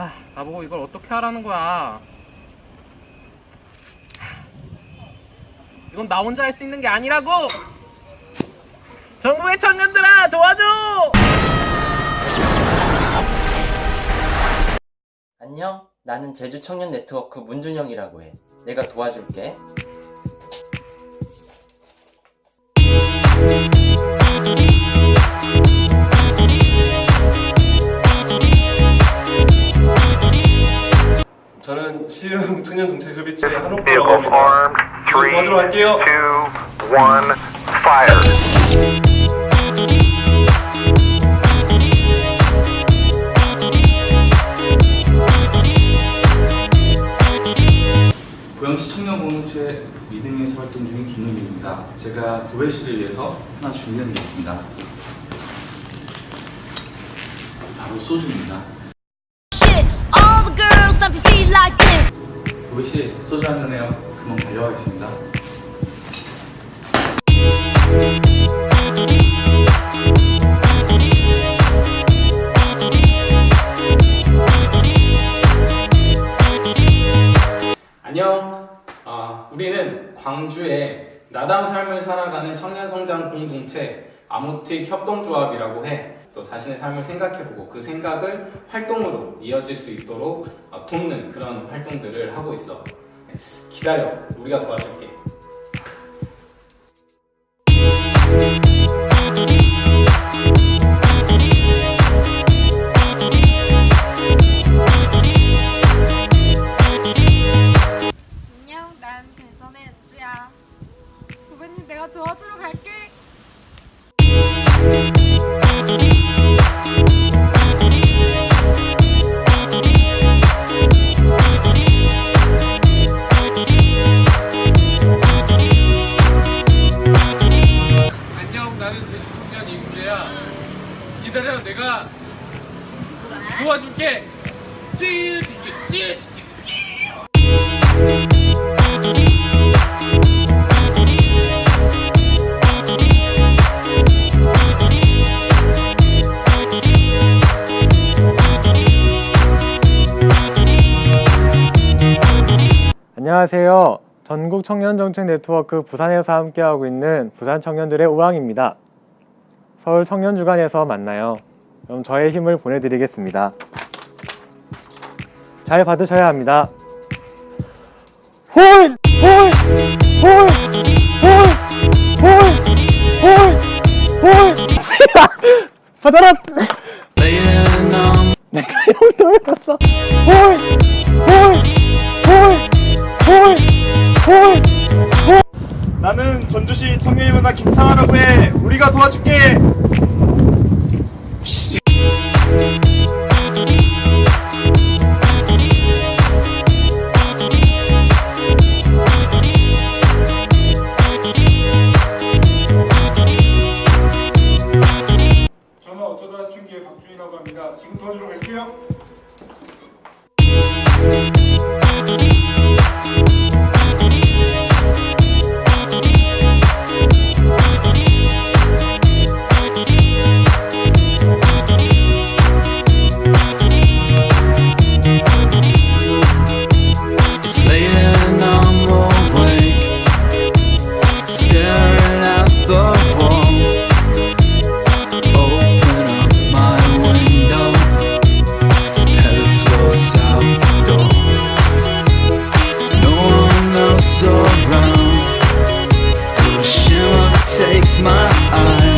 아, 나보고 이걸 어떻게 하라는 거야. 이건 나 혼자 할 수 있는 게 아니라고! 정부의 청년들아, 도와줘! 안녕. 나는 제주 청년 네트워크 문준영이라고 해. 내가 도와줄게. 시흥 청년정책협의체 한옥수라고 합니다. armed. Three, 도와주러 갈게요. two, one, fire. 고양시 청년공동체 리듬에서 활동 중인 김민입니다. 제가 고배씨를 위해서 하나 준비한 게 있습니다. 바로 소주입니다. Shit, all the girls 고배씨 소주 한 잔 해요. 금방 달려가겠습니다. 안녕. 아, 우리는 광주에 나다운 삶을 살아가는 청년 성장 공동체 아모틱 협동조합이라고 해. 또 자신의 삶을 생각해보고 그 생각을 활동으로 이어질 수 있도록 어, 돕는 그런 활동들을 하고 있어. 기다려. 우리가 도와줄게. 내가 도와주러 갈게. 기다려, 내가 도와줄게. 찌, 찌, 찌. 안녕하세요. 전국 청년 정책 네트워크 부산에서 함께하고 있는 부산 청년들의 우왕입니다. 서울 청년 주간에서 만나요. 그럼 저의 힘을 보내드리겠습니다. 잘 받으셔야 합니다. 홀! 홀! 홀! 홀! 홀! 홀! 홀! 받아라! 내가 용돈을. 홀! 홀! 12시 청년이보다 김창하라고 해. 우리가 도와줄게. 저는 어쩌다 신기의 박준이라고 합니다. 지금 터지러 갈게요. my eyes.